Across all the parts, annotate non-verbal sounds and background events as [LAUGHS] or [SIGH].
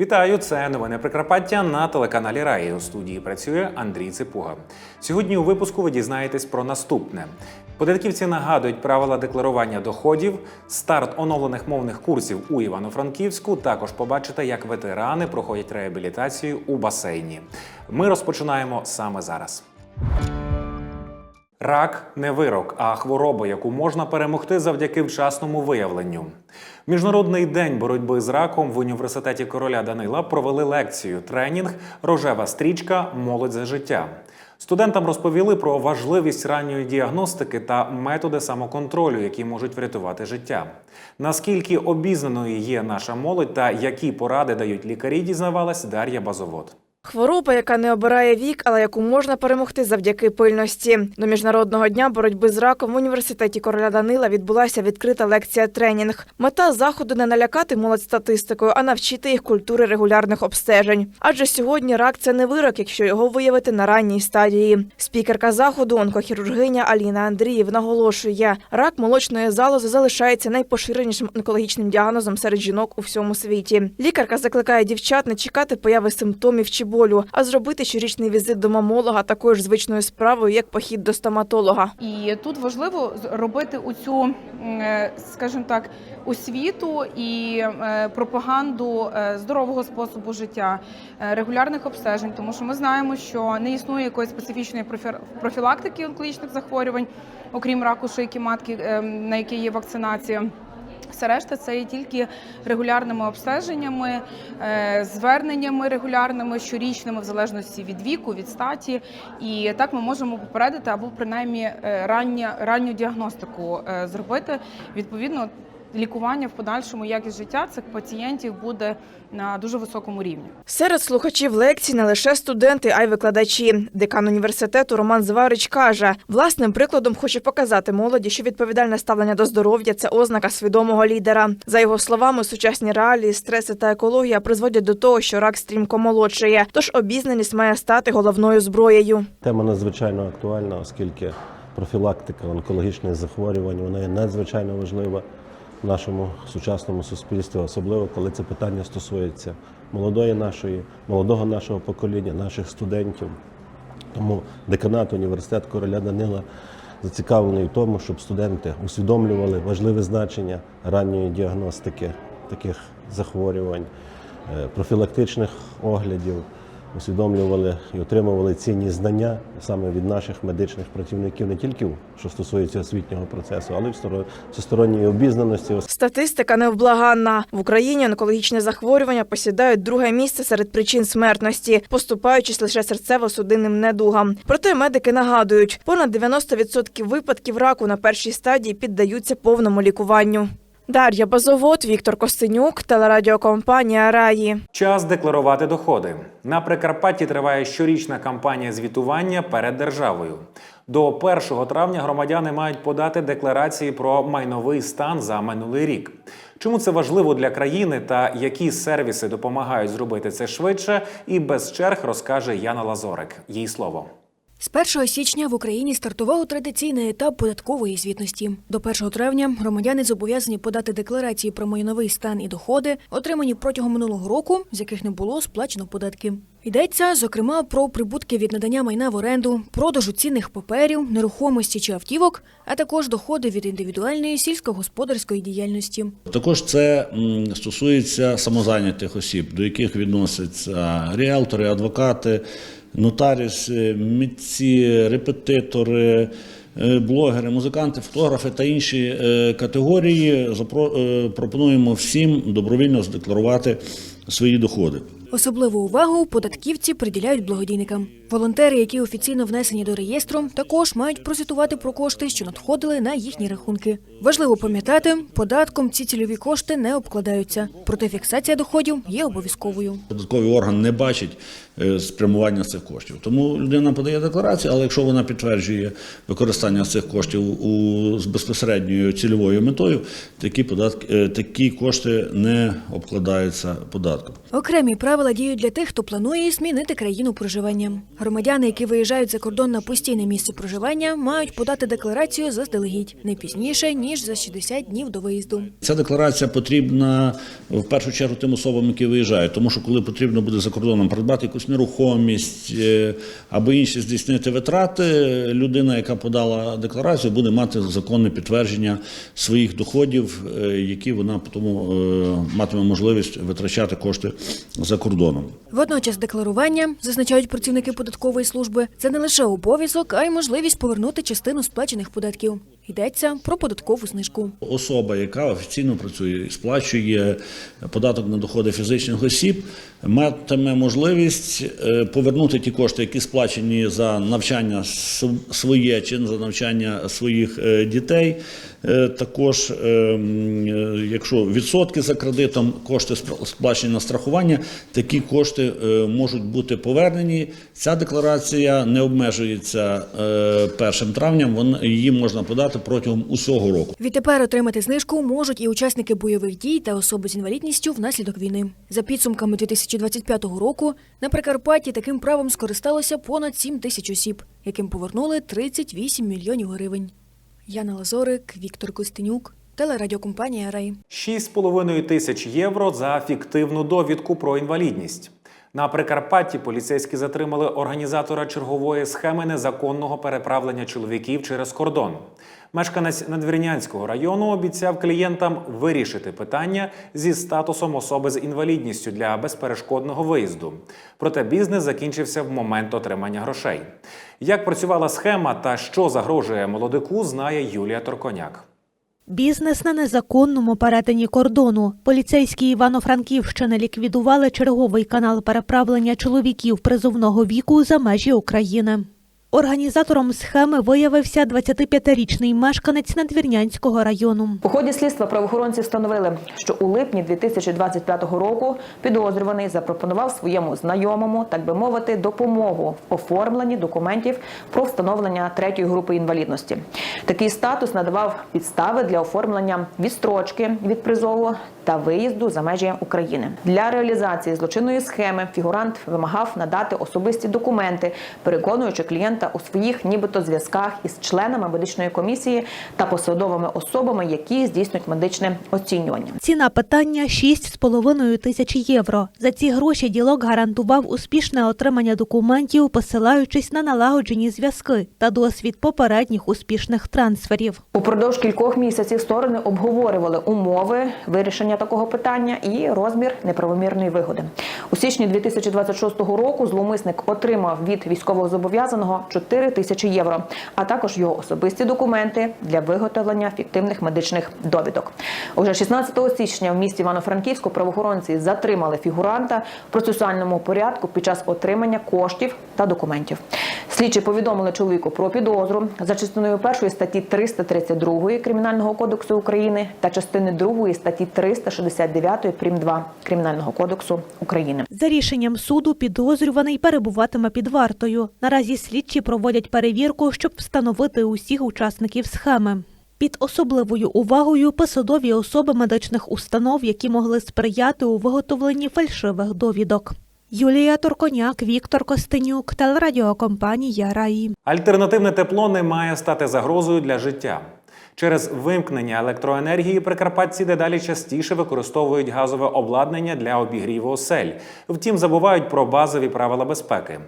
Вітаю! Це новини Прикарпаття на телеканалі Раї. У студії працює Андрій Ципуга. Сьогодні у випуску ви дізнаєтесь про наступне: податківці нагадують правила декларування доходів, старт оновлених мовних курсів у Івано-Франківську. Також побачите, як ветерани проходять реабілітацію у басейні. Ми розпочинаємо саме зараз. Рак не вирок, а хвороба, яку можна перемогти завдяки вчасному виявленню. Міжнародний день боротьби з раком в університеті короля Данила провели лекцію тренінг Рожева стрічка Молодь за життя. Студентам розповіли про важливість ранньої діагностики та методи самоконтролю, які можуть врятувати життя. Наскільки обізнаною є наша молодь та які поради дають лікарі, дізнавалась Дар'я Базовод. Хвороба, яка не обирає вік, але яку можна перемогти завдяки пильності. До міжнародного дня боротьби з раком в університеті короля Данила відбулася відкрита лекція тренінг. Мета заходу не налякати молодь статистикою, а навчити їх культури регулярних обстежень. Адже сьогодні рак це не вирок, якщо його виявити на ранній стадії. Спікерка заходу, онкохірургиня Аліна Андріїв, наголошує, рак молочної залози залишається найпоширенішим онкологічним діагнозом серед жінок у всьому світі. Лікарка закликає дівчат не чекати появи симптомів чи болю, а зробити щорічний візит до мамолога такою звичною справою, як похід до стоматолога. І тут важливо робити у цю, е, скажімо так, освіту і е, пропаганду е, здорового способу життя, регулярних обстежень, тому що ми знаємо, що не існує якоїсь специфічної профі- профілактики онкологічних захворювань, окрім раку шийки матки, е, на якій є вакцинація. Все решта це є тільки регулярними обстеженнями, е, зверненнями регулярними, щорічними, в залежності від віку, від статі. І так ми можемо попередити або принаймні ранню рання, ранню діагностику е, зробити. Відповідно, лікування в подальшому якість життя цих пацієнтів буде на дуже високому рівні. Серед слухачів лекцій не лише студенти, а й викладачі. Декан університету Роман Зварич каже, власним прикладом хоче показати молоді, що відповідальне ставлення до здоров'я це ознака свідомого лідера. За його словами, сучасні реалії, стреси та екологія призводять до того, що рак стрімко молодшає. Тож обізнаність має стати головною зброєю. Тема надзвичайно актуальна, оскільки профілактика онкологічних захворювань вона є надзвичайно важлива в нашому сучасному суспільстві, особливо коли це питання стосується молодої нашої, молодого нашого покоління, наших студентів. Тому деканат університет короля Данила зацікавлений в тому, щоб студенти усвідомлювали важливе значення ранньої діагностики таких захворювань, е, профілактичних оглядів, усвідомлювали і отримували цінні знання саме від наших медичних працівників, не тільки що стосується освітнього процесу, але й всесторо- всесторонньої обізнаності, Статистика невблаганна. В Україні онкологічні захворювання посідають друге місце серед причин смертності, поступаючись лише серцево-судинним недугам. Проте медики нагадують, понад 90% випадків раку на першій стадії піддаються повному лікуванню. Дар'я Базовод, Віктор Костенюк, телерадіокомпанія Раї. Час декларувати доходи. На Прикарпатті триває щорічна кампанія звітування перед державою. До 1 травня громадяни мають подати декларації про майновий стан за минулий рік. Чому це важливо для країни та які сервіси допомагають зробити це швидше і без черг розкаже Яна Лазорик. Їй слово. З 1 січня в Україні стартував традиційний етап податкової звітності. До 1 травня громадяни зобов'язані подати декларації про майновий стан і доходи, отримані протягом минулого року, з яких не було сплачено податки. Йдеться, зокрема, про прибутки від надання майна в оренду, продажу цінних паперів, нерухомості чи автівок, а також доходи від індивідуальної сільськогосподарської діяльності. Також це стосується самозайнятих осіб, до яких відносяться ріелтори, адвокати, нотаріуси, митці, репетитори, е, блогери, музиканти, фотографи та інші е, категорії. Е, Пропонуємо всім добровільно задекларувати свої доходи. Особливу увагу податківці приділяють благодійникам. Волонтери, які офіційно внесені до реєстру, також мають прозвітувати про кошти, що надходили на їхні рахунки. Важливо пам'ятати, податком ці цільові кошти не обкладаються, проте фіксація доходів є обов'язковою. Податковий орган не бачить е, спрямування цих коштів. Тому людина подає декларацію, але якщо вона підтверджує використання цих коштів у з безпосередньою цільовою метою, такі податки, е, такі кошти не обкладаються податком. Окремі правила діють для тих, хто планує змінити країну проживання. Громадяни, які виїжджають за кордон на постійне місце проживання, мають подати декларацію заздалегідь не пізніше ніж за 60 днів до виїзду. Ця декларація потрібна в першу чергу тим особам, які виїжджають, тому що коли потрібно буде за кордоном придбати якусь нерухомість е, або інші здійснити витрати, людина, яка подала декларацію, буде мати законне підтвердження своїх доходів, е, які вона тому е, матиме можливість витрачати кошти за кордоном. Водночас декларування, зазначають працівники податкової служби, це не лише обов'язок, а й можливість повернути частину сплачених податків. Йдеться про податкову знижку. Особа, яка офіційно працює сплачує податок на доходи фізичних осіб, матиме можливість е, повернути ті кошти, які сплачені за навчання своє чи за навчання своїх е, дітей. Е, Також, е, е, якщо відсотки за кредитом, кошти сплачені на страхування, такі кошти можуть бути повернені. Ця декларація не обмежується е, 1 травням, вон- її можна подати протягом усього року. Відтепер отримати знижку можуть і учасники бойових дій та особи з інвалідністю внаслідок війни. За підсумками 2025 року на Прикарпатті таким правом скористалося понад 7 тисяч осіб, яким повернули 38 мільйонів гривень. Яна Лазорик, Віктор Костенюк, телерадіокомпанія Рей. 6,5 тисяч євро за фіктивну довідку про інвалідність. На Прикарпатті поліцейські затримали організатора чергової схеми незаконного переправлення чоловіків через кордон. Мешканець Надвірнянського району обіцяв клієнтам вирішити питання зі статусом особи з інвалідністю для безперешкодного виїзду. Проте бізнес закінчився в момент отримання грошей. Як працювала схема та що загрожує молодику, знає Юлія Торконяк. Бізнес на незаконному перетині кордону. Поліцейські Івано-Франківщини ліквідували черговий канал переправлення чоловіків призовного віку за межі України. Організатором схеми виявився 25-річний мешканець Надвірнянського району. У ході слідства правоохоронці встановили, що у липні 2025 року підозрюваний запропонував своєму знайомому, так би мовити, допомогу в оформленні документів про встановлення третьої групи інвалідності. Такий статус надавав підстави для оформлення відстрочки від призову та виїзду за межі України. Для реалізації злочинної схеми фігурант вимагав надати особисті документи, переконуючи клієнта у своїх нібито зв'язках із членами медичної комісії та посадовими особами, які здійснюють медичне оцінювання. Ціна питання 6,5 тисяч євро. За ці гроші ділок гарантував успішне отримання документів, посилаючись на налагоджені зв'язки та досвід попередніх успішних трансферів. Упродовж кількох місяців сторони обговорювали умови вирішення такого питання і розмір неправомірної вигоди. У січні 2026 року зловмисник отримав від військового зобов'язаного 4 тисячі євро, а також його особисті документи для виготовлення фіктивних медичних довідок. Уже 16 січня в місті Івано-Франківську правоохоронці затримали фігуранта в процесуальному порядку під час отримання коштів та документів. Слідчі повідомили чоловіку про підозру за частиною першої статті 332 Кримінального кодексу України та частини 2 статті 369 прим. 2 Кримінального кодексу України. За рішенням суду підозрюваний перебуватиме під вартою. Наразі слідчі проводять перевірку, щоб встановити усіх учасників схеми. Під особливою увагою посадові особи медичних установ, які могли сприяти у виготовленні фальшивих довідок. Юлія Торконяк, Віктор Костенюк, телерадіокомпанія Раї. Альтернативне тепло не має стати загрозою для життя. Через вимкнення електроенергії прикарпатці дедалі частіше використовують газове обладнання для обігріву осель. Втім, забувають про базові правила безпеки.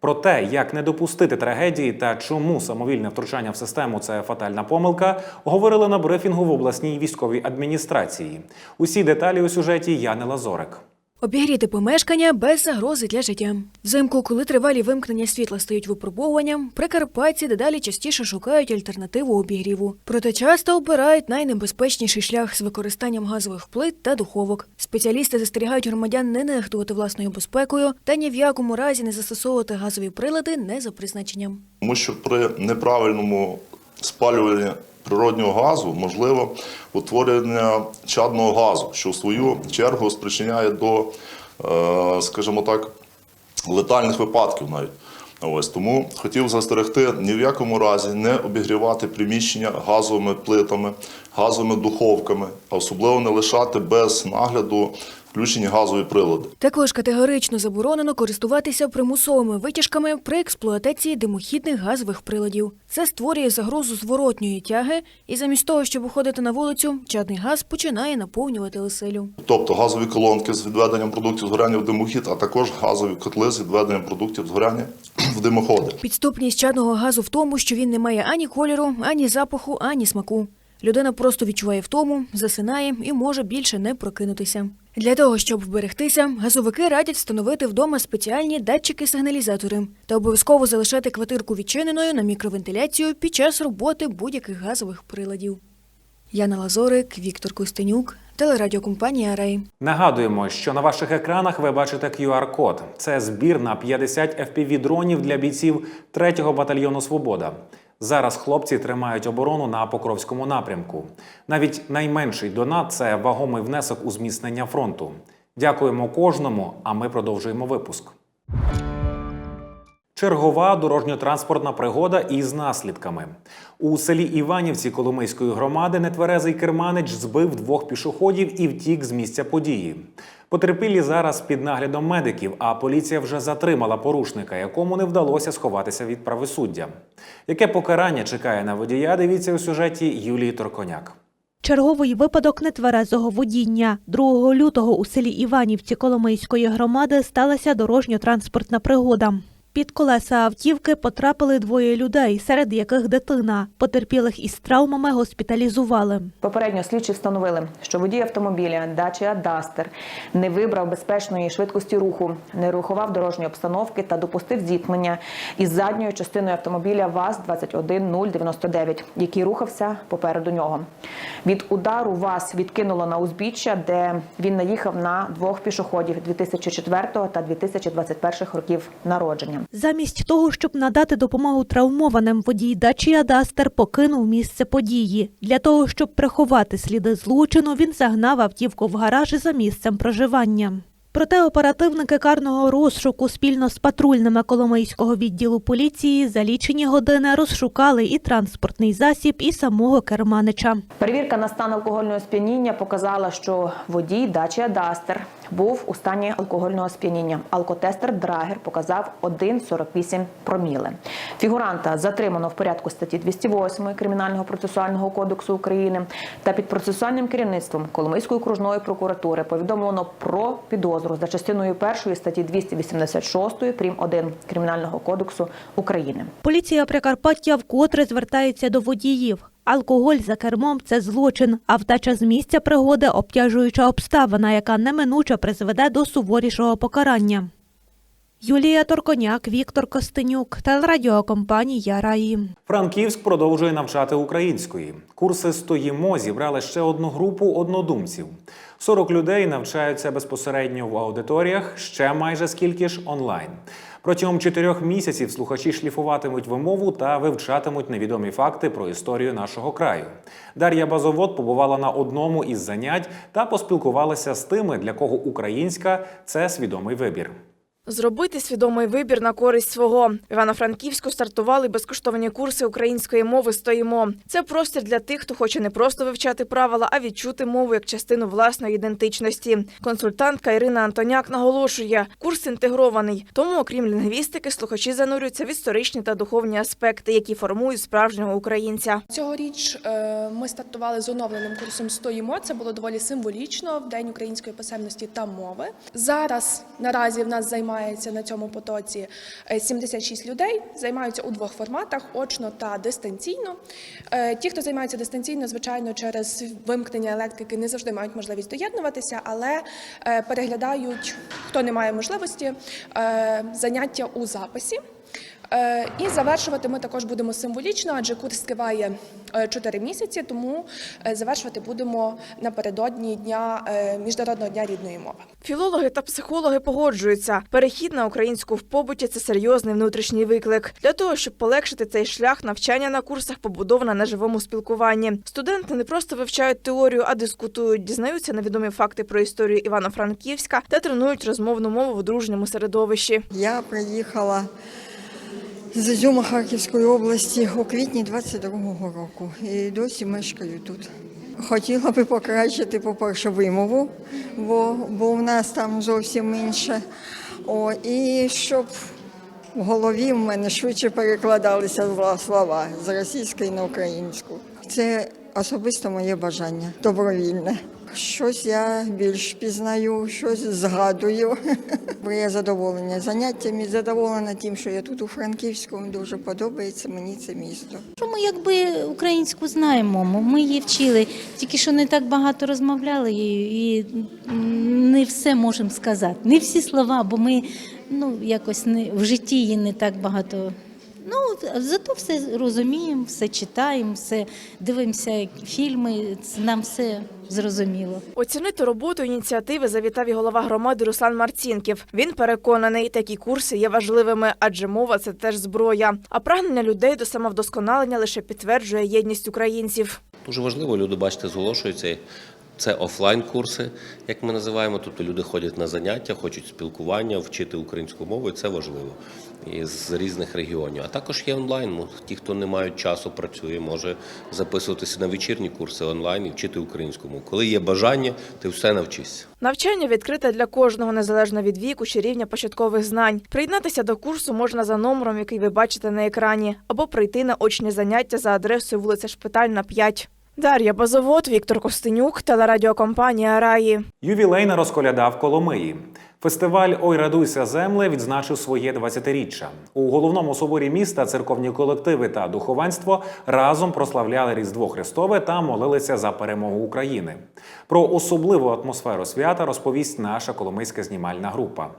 Про те, як не допустити трагедії та чому самовільне втручання в систему це фатальна помилка, говорили на брифінгу в обласній військовій адміністрації. Усі деталі у сюжеті Яни Лазорик. Обігріти помешкання без загрози для життя. Взимку, коли тривалі вимкнення світла стають випробовуванням, прикарпатці дедалі частіше шукають альтернативу обігріву. Проте часто обирають найнебезпечніший шлях з використанням газових плит та духовок. Спеціалісти застерігають громадян не нехтувати власною безпекою та ні в якому разі не застосовувати газові прилади не за призначенням. Тому що при неправильному спалюванні природнього газу можливо утворення чадного газу, що в свою чергу спричиняє до, е, скажімо так, летальних випадків навіть. Ось тому хотів застерегти ні в якому разі не обігрівати приміщення газовими плитами, газовими духовками, а особливо не лишати без нагляду включені газові прилади. Також категорично заборонено користуватися примусовими витяжками при експлуатації димохідних газових приладів. Це створює загрозу зворотньої тяги, і замість того, щоб виходити на вулицю, чадний газ починає наповнювати оселю. Тобто газові колонки з відведенням продуктів згоряння в димохід, а також газові котли з відведенням продуктів згоряння в димоходи. Підступність чадного газу в тому, що він не має ані кольору, ані запаху, ані смаку. Людина просто відчуває втому, засинає і може більше не прокинутися. Для того, щоб вберегтися, газовики радять встановити вдома спеціальні датчики-сигналізатори та обов'язково залишати квартирку відчиненою на мікровентиляцію під час роботи будь-яких газових приладів. Яна Лазорик, Віктор Костенюк, телерадіокомпанія Рей. Нагадуємо, що на ваших екранах ви бачите QR-код. Це збір на 50 FPV-дронів для бійців 3-го батальйону Свобода. Зараз хлопці тримають оборону на Покровському напрямку. Навіть найменший донат це вагомий внесок у зміцнення фронту. Дякуємо кожному, а ми продовжуємо випуск. Чергова дорожньо-транспортна пригода із наслідками. У селі Іванівці Коломийської громади нетверезий керманич збив двох пішоходів і втік з місця події. Потерпілі зараз під наглядом медиків, а поліція вже затримала порушника, якому не вдалося сховатися від правосуддя. Яке покарання чекає на водія? Дивіться у сюжеті Юлії Торконяк. Черговий випадок нетверезого водіння. 2 лютого у селі Іванівці Коломийської громади сталася дорожньо-транспортна пригода. Під колеса автівки потрапили двоє людей, серед яких дитина. Потерпілих із травмами госпіталізували. Попередньо слідчі встановили, що водій автомобіля Dacia Duster не вибрав безпечної швидкості руху, не рахував дорожньої обстановки та допустив зіткнення із задньою частиною автомобіля ВАЗ-21099, який рухався попереду нього. Від удару ВАЗ відкинуло на узбіччя, де він наїхав на двох пішоходів 2004 та 2021 років народження. Замість того, щоб надати допомогу травмованим, водій Dacia дастер покинув місце події. Для того, щоб приховати сліди злочину, він загнав автівку в гараж за місцем проживання. Проте оперативники карного розшуку спільно з патрульними Коломийського відділу поліції за лічені години розшукали і транспортний засіб, і самого керманича. Перевірка на стан алкогольного сп'яніння показала, що водій Dacia Duster був у стані алкогольного сп'яніння. Алкотестер Драгер показав 1,48 проміли. Фігуранта затримано в порядку статті 208 Кримінального процесуального кодексу України та під процесуальним керівництвом Коломийської окружної прокуратури повідомлено про підозру за частиною першої статті 286 прим. 1 Кримінального кодексу України. Поліція Прикарпаття вкотре звертається до водіїв. Алкоголь за кермом це злочин, а втеча з місця пригоди обтяжуюча обставина, яка неминуче призведе до суворішого покарання. Юлія Торконяк, Віктор Костенюк, телерадіокомпанія Раї. Франківськ продовжує навчати української. Курси «Стоїмо» зібрали ще одну групу однодумців. 40 людей навчаються безпосередньо в аудиторіях, ще майже скільки ж онлайн. Протягом чотирьох місяців слухачі шліфуватимуть вимову та вивчатимуть невідомі факти про історію нашого краю. Дар'я Базовод побувала на одному із занять та поспілкувалася з тими, для кого українська це свідомий вибір. Зробити свідомий вибір на користь свого. В Івано-Франківську стартували безкоштовні курси української мови «Стоїмо». Це простір для тих, хто хоче не просто вивчати правила, а відчути мову як частину власної ідентичності. Консультантка Ірина Антоняк наголошує, курс інтегрований. Тому, окрім лінгвістики, слухачі занурюються в історичні та духовні аспекти, які формують справжнього українця. Цьогоріч е, ми стартували з оновленим курсом Стоїмо. Це було доволі символічно в День української писемності та мови. Зараз наразі в нас займається на цьому потоці е, 76 людей. Займаються у двох форматах: очно та дистанційно. Е, Ті, хто займається дистанційно, звичайно, через вимкнення електрики не завжди мають можливість доєднуватися, але е, переглядають, хто не має можливості, е, заняття у записі. Е, І завершувати ми також будемо символічно, адже курс триває 4 місяці, тому е, завершувати будемо напередодні дня е, міжнародного дня рідної мови. Філологи та психологи погоджуються. Перехід на українську в побуті це серйозний внутрішній виклик. Для того, щоб полегшити цей шлях, навчання на курсах побудоване на живому спілкуванні. Студенти не просто вивчають теорію, а дискутують, дізнаються невідомі факти про історію Івано-Франківська та тренують розмовну мову в дружньому середовищі. Я приїхала з Ізюма Харківської області у квітні 22-го року і досі мешкаю тут. Хотіла би покращити, по-перше, вимову, бо, бо в нас там зовсім інше. О, і щоб в голові в мене швидше перекладалися слова з російської на українську. Це особисто моє бажання, добровільне. Щось я більш пізнаю, щось згадую. [LAUGHS] Бо я задоволена заняттями, задоволена тим, що я тут у Франківську. Дуже подобається мені це місто. Що ми якби українську знаємо, ми її вчили, тільки що не так багато розмовляли і, і не все можемо сказати. Не всі слова, бо ми ну, якось не, в житті її не так багато. Ну, зато все розуміємо, все читаємо, все дивимося фільми, нам все зрозуміло. Оцінити роботу ініціативи завітав і голова громади Руслан Марцінків. Він переконаний, такі курси є важливими, адже мова це теж зброя. А прагнення людей до самовдосконалення лише підтверджує єдність українців. Дуже важливо, люди, бачите, зголошуються. Це офлайн-курси, як ми називаємо. Тобто люди ходять на заняття, хочуть спілкування, вчити українську мову, і це важливо. І з різних регіонів. А також є онлайн. Ну, Ті, хто не мають часу, працює, може записуватися на вечірні курси онлайн і вчити українську мову. Коли є бажання, ти все навчишся. Навчання відкрите для кожного незалежно від віку чи рівня початкових знань. Приєднатися до курсу можна за номером, який ви бачите на екрані, або прийти на очні заняття за адресою вулиця Шпитальна, 5. Дар'я Базовод, Віктор Костенюк, телерадіокомпанія Раї. Ювілейна розколяда в Коломиї. Фестиваль Ой радуйся земле відзначив своє 20-річчя. У головному соборі міста церковні колективи та духовенство разом прославляли Різдво Христове та молилися за перемогу України. Про особливу атмосферу свята розповість наша коломийська знімальна група.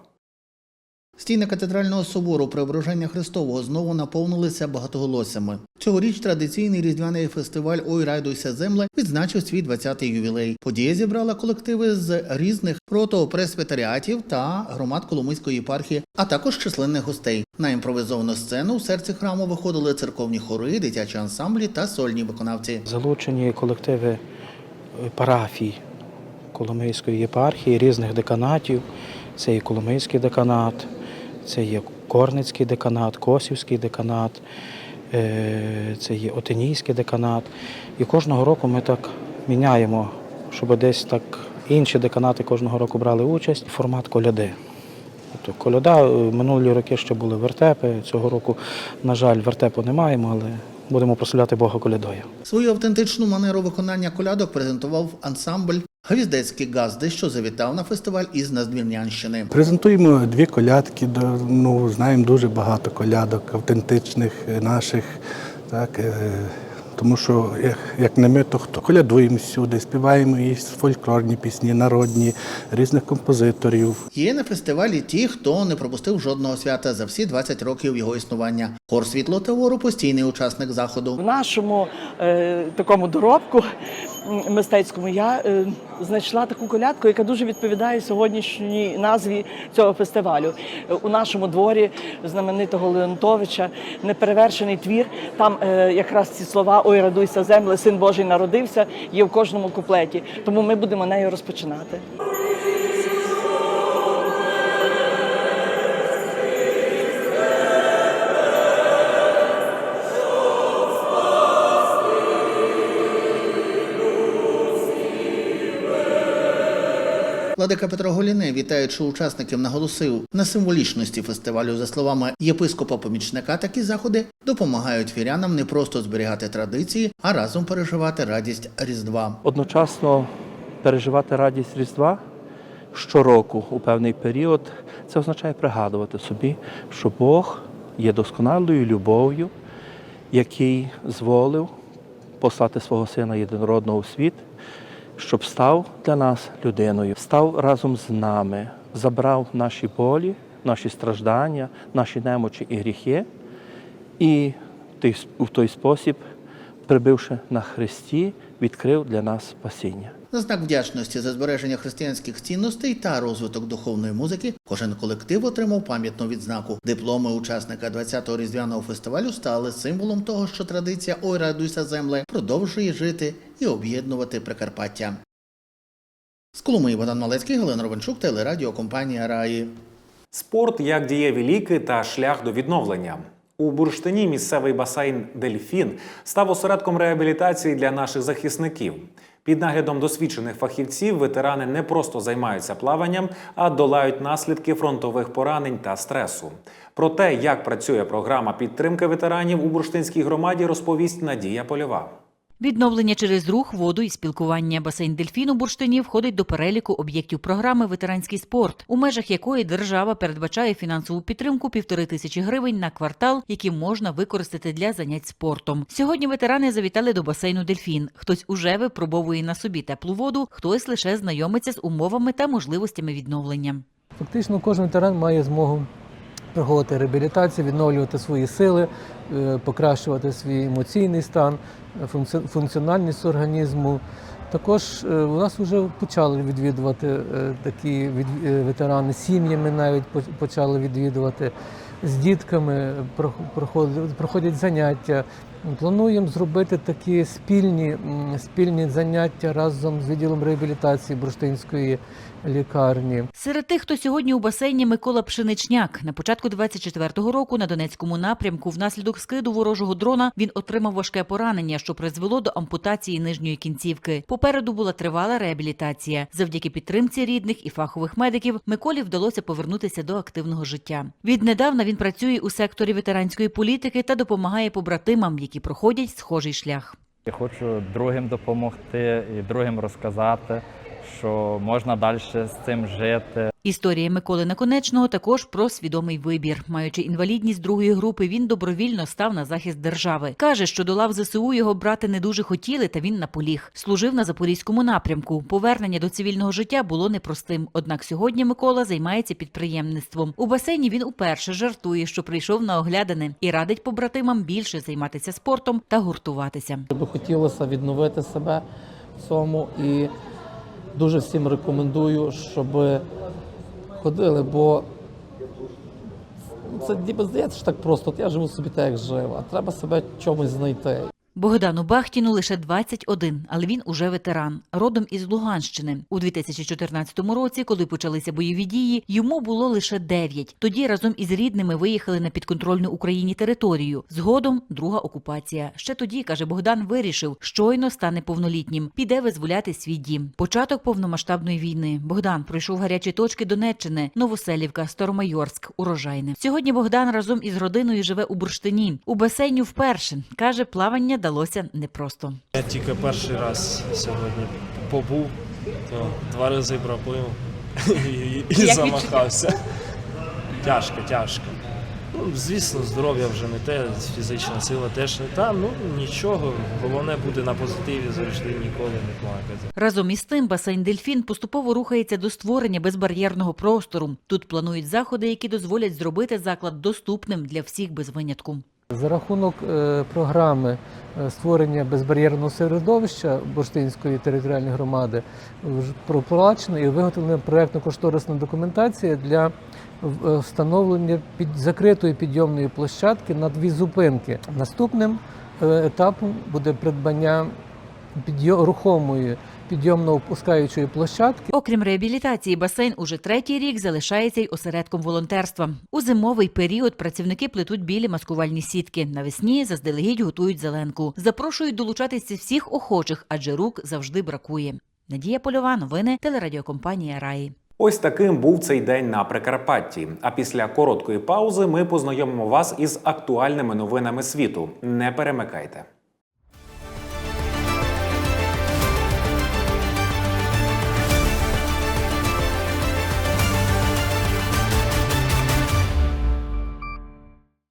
Стіни катедрального собору Преображення Христового знову наповнилися багатоголоссями. Цьогоріч традиційний різдвяний фестиваль Ой райдуйся земле відзначив свій 20-й ювілей. Подія зібрала колективи з різних протопресвітеріатів та громад Коломийської єпархії, а також численних гостей. На імпровізовану сцену в серці храму виходили церковні хори, дитячі ансамблі та сольні виконавці. Залучені колективи е, парафій Коломийської єпархії, різних деканатів. Це є Коломийський деканат, це є Корницький деканат, Косівський деканат, е, це є Отинійський деканат. І кожного року ми так міняємо, щоб десь так інші деканати кожного року брали участь. Формат коляди. Тобто коляда, е, минулі роки ще були вертепи. Цього року, на жаль, вертепу не маємо, але будемо прославляти Бога колядою. Свою автентичну манеру виконання колядок презентував ансамбль Гвіздецькі газди, що завітав на фестиваль із Надвірнянщини. Презентуємо дві колядки. Ну, знаємо дуже багато колядок, автентичних наших. Так, е, тому що як, як не ми, то хто колядуємо всюди, співаємо і фольклорні пісні, народні, різних композиторів. Є на фестивалі ті, хто не пропустив жодного свята за всі 20 років його існування. Хор світло Теору постійний учасник заходу. В нашому е, такому доробку мистецькому я е, знайшла таку колядку, яка дуже відповідає сьогоднішній назві цього фестивалю. У нашому дворі знаменитого Леонтовича неперевершений твір. Там е, якраз ці слова Ой, радуйся, земле, син Божий народився є в кожному куплеті. Тому ми будемо нею розпочинати. Владика Петро Голіне, вітаючи учасників, наголосив на символічності фестивалю. За словами єпископа-помічника, такі заходи допомагають вірянам не просто зберігати традиції, а разом переживати радість Різдва. Одночасно переживати радість Різдва щороку у певний період, це означає пригадувати собі, що Бог є досконалою любов'ю, який зволив послати свого сина єдинородного у світ, щоб став для нас людиною, став разом з нами, забрав наші болі, наші страждання, наші немочі і гріхи, і в той спосіб, прибивши на Христі, відкрив для нас спасіння. На знак вдячності за збереження християнських цінностей та розвиток духовної музики кожен колектив отримав пам'ятну відзнаку. Дипломи учасника 20-го різдвяного фестивалю стали символом того, що традиція Ой, радуйся земле продовжує жити і об'єднувати Прикарпаття. З Коломиї Богдан Малецький, Галина Ровенчук, телерадіокомпанія Раї. Спорт як дієві ліки та шлях до відновлення. У бурштині місцевий басейн Дельфін став осередком реабілітації для наших захисників. Під наглядом досвідчених фахівців ветерани не просто займаються плаванням, а долають наслідки фронтових поранень та стресу. Про те, як працює програма підтримки ветеранів у бурштинській громаді, розповість Надія Польова. Відновлення через рух, воду і спілкування. Басейн дельфіну бурштині входить до переліку об'єктів програми Ветеранський спорт, у межах якої держава передбачає фінансову підтримку півтори тисячі гривень на квартал, які можна використати для занять спортом. Сьогодні ветерани завітали до басейну Дельфін. Хтось уже випробовує на собі теплу воду, хтось лише знайомиться з умовами та можливостями відновлення. Фактично, кожен ветеран має змогу проходити реабілітацію, відновлювати свої сили, покращувати свій емоційний стан, е, функціональність організму. Також е, у нас вже почали відвідувати е, такі е, ветерани, сім'ями навіть почали відвідувати, з дітками прох- проходять, проходять заняття. Плануємо зробити такі спільні, спільні заняття разом з відділом реабілітації Бурштинської лікарні. Серед тих, хто сьогодні у басейні Микола Пшеничняк. На початку 24-го року на Донецькому напрямку внаслідок скиду ворожого дрона він отримав важке поранення, що призвело до ампутації нижньої кінцівки. Попереду була тривала реабілітація. Завдяки підтримці рідних і фахових медиків Миколі вдалося повернутися до активного життя. Віднедавна він працює у секторі ветеранської політики та допомагає побратимам, які проходять схожий шлях. Я хочу другим допомогти і другим розказати, що можна далі з цим жити. Історія Миколи Наконечного також про свідомий вибір. Маючи інвалідність другої групи, він добровільно став на захист держави. Каже, що до лав ЗСУ його брати не дуже хотіли, та він наполіг. Служив на запорізькому напрямку. Повернення до цивільного життя було непростим. Однак сьогодні Микола займається підприємництвом. У басейні він уперше жартує, що прийшов на оглядини і радить побратимам більше займатися спортом та гуртуватися. Би хотілося відновити себе в цьому і дуже всім рекомендую, щоб ходили, бо це ніби здається, що так просто. От я живу собі так, як жив, а треба себе чомусь знайти. Богдану Бахтіну лише 21, але він уже ветеран, родом із Луганщини. У 2014 році, коли почалися бойові дії, йому було лише 9. Тоді разом із рідними виїхали на підконтрольну Україні територію. Згодом друга окупація. Ще тоді, каже Богдан, вирішив, щойно стане повнолітнім, піде визволяти свій дім. Початок повномасштабної війни. Богдан пройшов гарячі точки Донеччини, Новоселівка, Старомайорськ, Урожайне. Сьогодні Богдан разом із родиною живе у Бурштині. У басейні вперше каже, плавання далося непросто. Я тільки перший раз сьогодні побув, то два рази проплив [LAUGHS] і, і замахався. Тяжко, тяжко. Ну, звісно, здоров'я вже не те, фізична сила теж не та. Ну нічого. Головне бути на позитиві завжди ніколи не плакати. Разом із тим басейн Дельфін поступово рухається до створення безбар'єрного простору. Тут планують заходи, які дозволять зробити заклад доступним для всіх без винятку. За рахунок е, програми створення безбар'єрного середовища Бурштинської територіальної громади проплачено і виготовлена проєктно-кошторисна документація для е, встановлення під закритої підйомної площадки на дві зупинки. Наступним е, етапом буде придбання підйо- рухомої підйомно-опускаючої площадки. Окрім реабілітації, басейн уже третій рік залишається й осередком волонтерства. У зимовий період працівники плетуть білі маскувальні сітки. Навесні заздалегідь готують зеленку. Запрошують долучатися всіх охочих, адже рук завжди бракує. Надія Польова, новини, телерадіокомпанія Раї. Ось таким був цей день на Прикарпатті. А після короткої паузи ми познайомимо вас із актуальними новинами світу. Не перемикайте.